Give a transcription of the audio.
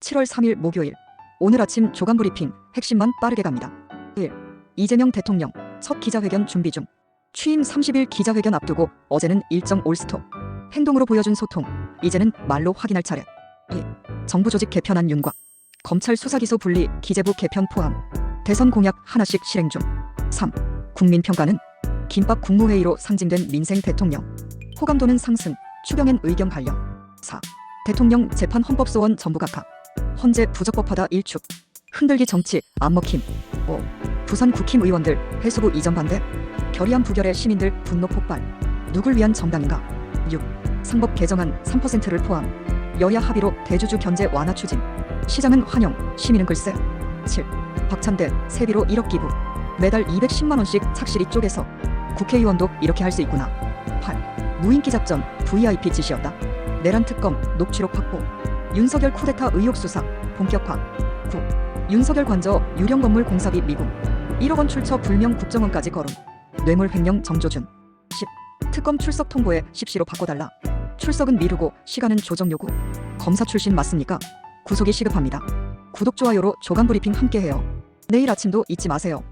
7월 3일 목요일. 오늘 아침 조간 브리핑 핵심만 빠르게 갑니다. 1. 이재명 대통령 첫 기자회견 준비 중. 취임 30일 기자회견 앞두고 어제는 일정 올스톱. 행동으로 보여준 소통. 이제는 말로 확인할 차례. 2. 정부 조직 개편안 윤곽. 검찰 수사기소 분리 기재부 개편 포함. 대선 공약 하나씩 실행 중. 3. 국민평가는 김밥 국무회의로 상징된 민생 대통령. 호감도는 상승 추경엔 의견 반려. 4. 대통령 재판 헌법소원 전부 각하 헌재 부적법하다 일축. 흔들기 정치 안 먹힘. 5. 부산 국힘 의원들 해수부 이전 반대. 결의안 부결에 시민들 분노 폭발. 누굴 위한 정당인가? 6. 상법 개정안 3%를 포함. 여야 합의로 대주주 견제 완화 추진. 시장은 환영 시민은 글쎄. 7. 박찬대 세비로 1억 기부. 매달 210만 원씩 착실히 쪼개서. 국회의원도 이렇게 할 수 있구나. 8. 무인기 작전 VIP 지시였다. 내란 특검 녹취록 확보 윤석열 쿠데타 의혹 수사 본격화 9. 윤석열 관저 유령 건물 공사비 미국 1억 원 출처 불명 국정원까지 거론. 뇌물 횡령 정조준. 10. 특검 출석 통보에 십시로 바꿔달라. 출석은 미루고 시간은 조정 요구. 검사 출신 맞습니까? 구속이 시급합니다. 구독 좋아요로 조간 브리핑 함께해요. 내일 아침도 잊지 마세요